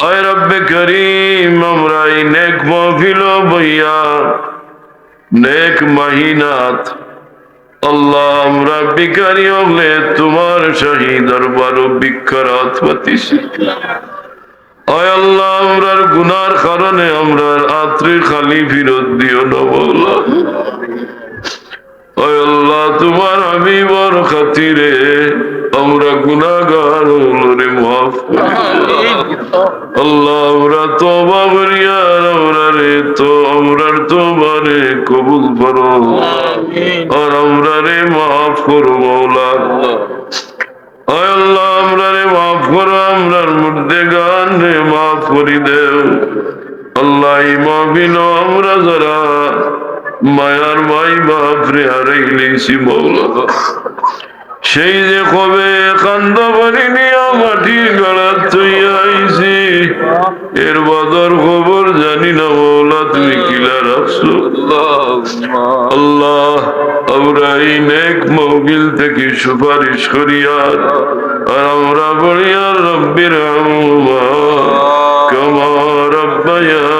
আমরা নেক নেক আমরা তোমার শাহী দরবার বিক্ষরাত পাতিছি আল্লাহ, আমরার গুনার কারণে আমরার আত্রে খালি ফিরত দিও না আল্লাহ তোমার হাবিবর খাতিরে আমরা গুনাগার হলরে মাফ আল্লাহ আমরা করিয়ার আমরা রে তো আমরার তোবারে কবুল করো। আর আমরা রে মাফ করো মৌলা আল্লাহ আমরা রে মাফ করো আমরার মধ্যে গান রে মাফ করি দেও। আল্লাহ এই মাহবিল আমরা যারা মায়ার মাই বাপ রে হারাইলেছি মৌলা সেই যে কবে কান্দ পারিনি মাটি গড়া তুই আইছি এর বদর খবর জানি না মৌলা তুমি কিলা রাখছো আল্লাহ আমরা এই নেক মৌবিল থেকে সুপারিশ করিয়ার আর আমরা বলিয়ার রব্বির কমা রব্বায়ানি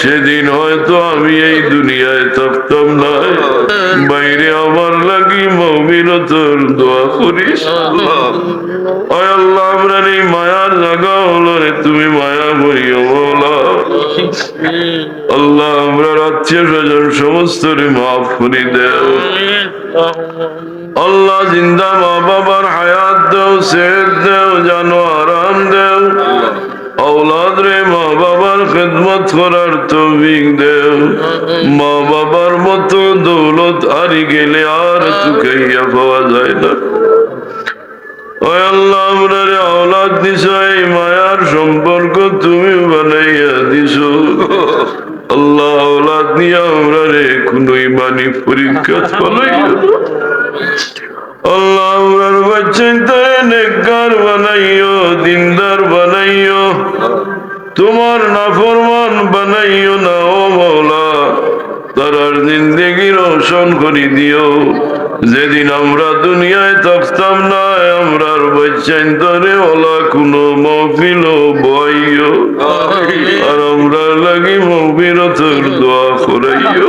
সেদিন হয়তো আমি এই দুনিয়ায় থাকতাম না। বাইরে আমার লাগি মমিনতর দোয়া করিস। আল্লাহ, আমরা মায়ার জায়গা হলো রে, তুমি মায়া আল্লাহ, আমরা স্বজন সমস্ত রে মাফ করে দেও। আল্লাহ, জিন্দা মা বাবার হায়াত দেও, সেহত দেও জানো আরাম দেও। ঔলাদ রে মা বাবার খেদমত করার তৌফিক দেও। মা বাবার মতো দৌলত আরি গেলে আর চুকাইয়া পাওয়া যায় না। আল্লাহ আমরা রে ঔলাদ দিছ, এই মায়ার সম্পর্ক তুমি বানাইয়া দিছ। আল্লাহ ঔলাদ নিয়ে আমরা রে কোনো ইমানি পরীক্ষা ফলাইয়া আল্লাহ আমরার বাচ্চাই তাই নেককার বানাইও, দিনদার বানাইও। তোমার নাফরমান বানাইও না, ও মৌলা। তারার জিন্দেগি রোশন করি দিও। যেদিন আমরা দুনিয়ায় থাকতাম না, আমরার বাচ্চাইন্তরে ওলা কোনো মহফিল বইও। আর আমরা লাগি মহফিরতর দোয়া করাইও।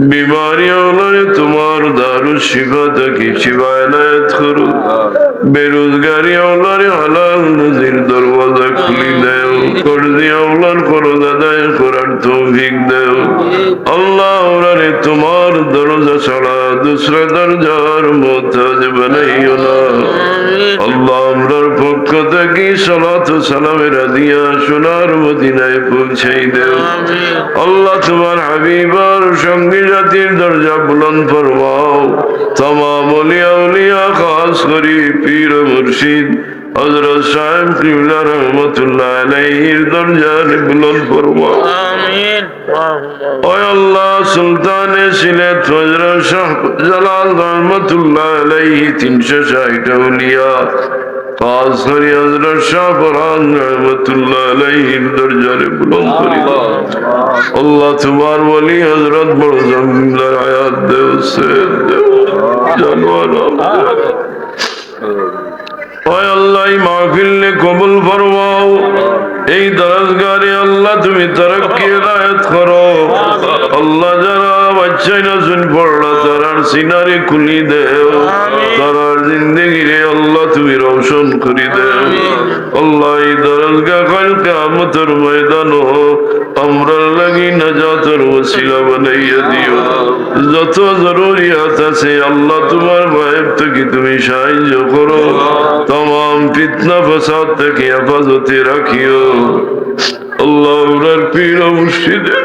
বিমারি আওলারে তোমার দারু শিফা থাকি শিবায়নায়ত করো। বেরোজগারি আওলারে হালাল নজির দরওয়াজা খুলি দেও। কর্জি আওলার করো দাদায় করার তৌফিক দেও। আল্লাহ ওরারে তোমার দরজা ছাড়া দুসরা দরজার মোতাজ বানাইও না। আল্লাহ আমরার থেকে সালাত সালামের দিয়া সোনার মদিনায় পৌঁছাই দেও। আল্লাহ তোমার হাবিবার সঙ্গী জাতির দরজা বুলন্দ ফরমাও। তমাম অলিয়া উলিয়া খাস করি পীর মুর্শিদ হজরত সাহেব কিবলা রহমতুল্লাহ আলাইহির দরজার বুলন্দ ফরমাও। ওই আল্লাহ সুলতানে সিলেট ফজর শাহ জালাল রহমতুল্লাহ আলাইহি তিনশো ষাট উলিয়া খাস করি হজরত শাহ দরজারে বুলন্দ করি। আল্লাহ তোমার দেও সে কবুল ফরমাও। এই দরজগারে আল্লাহ, তুমি তরক্কি করো। আল্লাহ যারা বাচ্চাই না পড়ল তারার সিনারি খুলি দেও। তারার জিন্দগি রে আল্লাহ তুমি রোশন করি দেও। আল্লাহ এই দরজগা কাল কামতর ময়দান আমরার লাগি নাজাতের ওসিলা বানাইয়া দিও। যত জরুরিয়াত আছে আল্লাহ তোমার ভাইব থেকে তুমি সাহায্য করো। তমাম ফিতনা ফসাদ থেকে হেফাজতে রাখিও। আল্লাহ ওনার পীর মুর্শিদে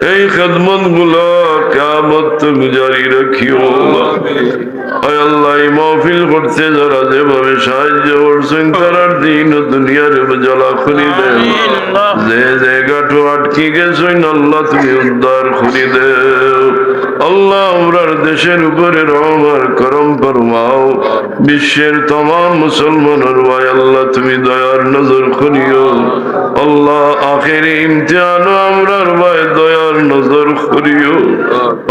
এই খেদমতগুলা কামত তুমি জারি রাখিও আল্লাহ আয় আল্লাহ এই মহফিল করতে যারা যেভাবে সাহায্য করছেন তারার দিন ও দুনিয়ার জ্বালা খুলি দেন যে জায়গাটো আটকে গেছেন আল্লাহ তুমি উদ্ধার খুলি দেও আল্লাহ, আমরার দেশের উপরে রহমার করম ফরমাও। বিশ্বের তমাম মুসলমানের ভাই আল্লাহ, তুমি দয়ার নজর করিও। আল্লাহ, আখের ইমতিহানও আমরার ভাই দয়ার নজর করিও।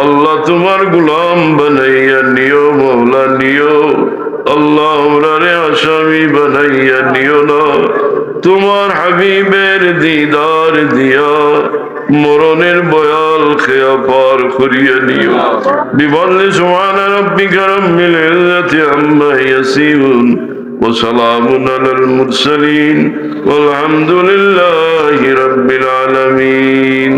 আল্লাহ, তোমার গুলাম বানাইয়া নিও মৌলা নিও। আল্লাহ, আমরারে আসামি বানাইয়া নিও না। তোমার হাবিবের দিদার দিয়া মরণের বয়াল খেয়া পার করিয়া নিও বিবল্লে সুবহান রাব্বিকা রাব্বিল ইজ্জাতি আম্মা ইয়াসিফুন وسلام على المرسلين والحمد لله رب العالمين